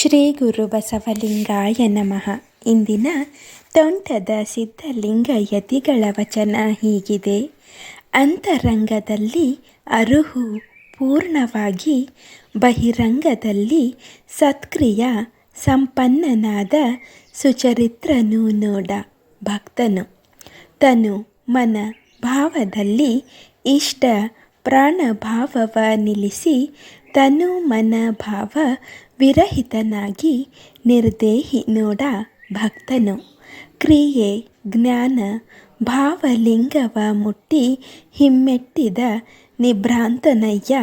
ಶ್ರೀ ಗುರು ಬಸವಲಿಂಗಾಯ ನಮಃ. ಇಂದಿನ ತೋಂಟದ ಸಿದ್ಧಲಿಂಗ ಯತಿಗಳ ವಚನ ಹೀಗಿದೆ. ಅಂತರಂಗದಲ್ಲಿ ಅರುಹು ಪೂರ್ಣವಾಗಿ, ಬಹಿರಂಗದಲ್ಲಿ ಸತ್ಕ್ರಿಯ ಸಂಪನ್ನನಾದ ಸುಚರಿತ್ರನು ನೋಡ ಭಕ್ತನು. ತನು ಮನ ಭಾವದಲ್ಲಿ ಇಷ್ಟ ಪ್ರಾಣಭಾವವ ನಿಲ್ಲಿಸಿ ತನು ಮನ ಭಾವ ವಿರಹಿತನಾಗಿ ನಿರ್ದೇಹಿ ನೋಡ ಭಕ್ತನು. ಕ್ರಿಯೆ, ಜ್ಞಾನ, ಭಾವಲಿಂಗವ ಮುಟ್ಟಿ ಹಿಮ್ಮೆಟ್ಟಿದ ನಿಭ್ರಾಂತನಯ್ಯ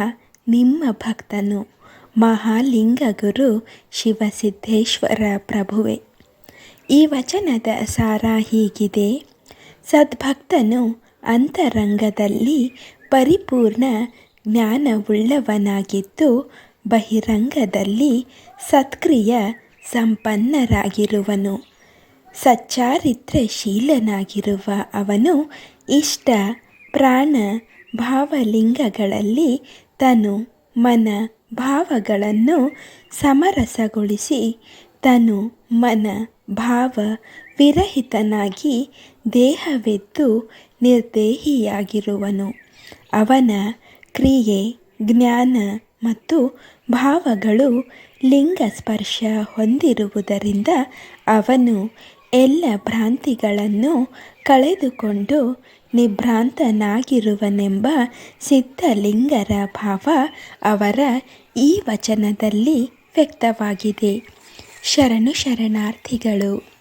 ನಿಮ್ಮ ಭಕ್ತನು. ಮಹಾಲಿಂಗ ಗುರು ಶಿವಸಿದ್ದೇಶ್ವರ ಪ್ರಭುವೆ. ಈ ವಚನದ ಸಾರ ಹೀಗಿದೆ. ಸದ್ಭಕ್ತನು ಅಂತರಂಗದಲ್ಲಿ ಪರಿಪೂರ್ಣ ಜ್ಞಾನವುಳ್ಳವನಾಗಿದ್ದು ಬಹಿರಂಗದಲ್ಲಿ ಸತ್ಕ್ರಿಯ ಸಂಪನ್ನರಾಗಿರುವನು. ಸಚ್ಚಾರಿತ್ರ್ಯಶೀಲನಾಗಿರುವ ಅವನು ಇಷ್ಟ ಪ್ರಾಣ ಭಾವಲಿಂಗಗಳಲ್ಲಿ ತನು ಮನ ಭಾವಗಳನ್ನು ಸಮರಸಗೊಳಿಸಿ ತನು ಮನ ಭಾವ ವಿರಹಿತನಾಗಿ ದೇಹವೆದ್ದು ನಿರ್ದೇಹಿಯಾಗಿರುವನು. ಅವನ ಕ್ರಿಯೆ, ಜ್ಞಾನ ಮತ್ತು ಭಾವಗಳು ಲಿಂಗ ಸ್ಪರ್ಶ ಹೊಂದಿರುವುದರಿಂದ ಅವನು ಎಲ್ಲ ಭ್ರಾಂತಿಗಳನ್ನು ಕಳೆದುಕೊಂಡು ನಿಭ್ರಾಂತನಾಗಿರುವನೆಂಬ ಸಿದ್ಧಲಿಂಗರ ಭಾವ ಅವರ ಈ ವಚನದಲ್ಲಿ ವ್ಯಕ್ತವಾಗಿದೆ. ಶರಣು ಶರಣಾರ್ಥಿಗಳು